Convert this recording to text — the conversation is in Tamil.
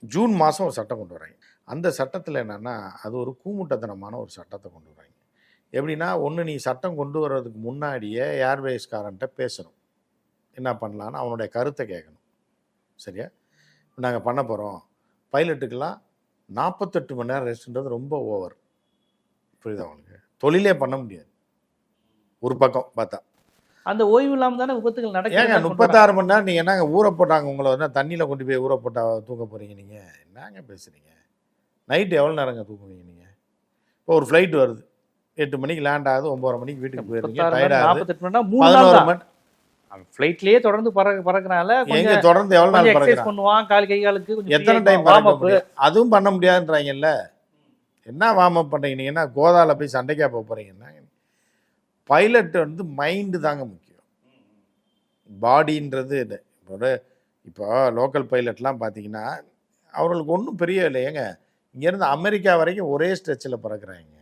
ஜூன் மாதம் ஒரு சட்டம் கொண்டு வராங்க அந்த சட்டத்தில் என்னென்னா அது ஒரு கூமுட்டத்தனமான ஒரு சட்டத்தை கொண்டு வராங்க எப்படின்னா ஒன்று நீ சட்டம் கொண்டு வர்றதுக்கு முன்னாடியே ஏர்வேஸ்காரன்ட்ட பேசணும். என்ன பண்ணலான்னு அவனுடைய கருத்தை கேட்கணும். சரியா? நாங்கள் பண்ண போகிறோம் பைலட்டுக்கெல்லாம் நாற்பத்தெட்டு மணி நேரம் ரெஸ்ட்ன்றது ரொம்ப ஓவர். புரியுது அவனுக்கு தொழிலே பண்ண முடியாது. ஒரு பக்கம் பார்த்தா. அந்த ஓய்வு இல்லாம தானே விபத்துகள் ஏங்க நடக்குது முப்பத்தாறு மணி நேரம் நீங்கள் என்னங்க ஊற போட்டாங்க உங்களை வந்து தண்ணியில் கொண்டு போய் ஊற போட்டா தூங்க போகிறீங்க நீங்கள் என்னங்க பேசுகிறீங்க நைட்டு எவ்வளோ நேரங்க தூங்குவீங்க நீங்கள் இப்போ ஒரு ஃப்ளைட் வருது. எட்டு மணிக்கு லேண்ட் ஆகுது ஒம்பது மணிக்கு வீட்டுக்கு போயிருக்கீங்க டயர்டாகுது நாற்பத்தெட்டு மணி நேரம் மூணு ஃப்ளைட்லயே தொடர்ந்து பறக்க பறக்கனால கொஞ்சம் தொடர்ந்து எவ்வளோ நாள் கொஞ்சம் எக்ஸசைஸ் பண்ணுவான் கால் கை காலுக்கு கொஞ்சம் எத்தனை டைம் முடியும்? அதுவும் பண்ண முடியாதுன்றாங்கல்ல. என்ன வார்ம் அப் பண்ணுறீங்க நீங்கள் என்ன கோதால போய் சண்டைக்கா போக போகிறீங்கன்னா பைலட் வந்து மைண்டு தாங்க முக்கியம். பாடின்றது ஒரு இப்போ இப்போ லோக்கல் பைலட்லாம் பார்த்தீங்கன்னா அவர்களுக்கு ஒன்றும் பெரிய இல்லை ஏங்க இங்கேருந்து அமெரிக்கா வரைக்கும் ஒரே ஸ்ட்ரெச்சில் பறக்கிறாங்க.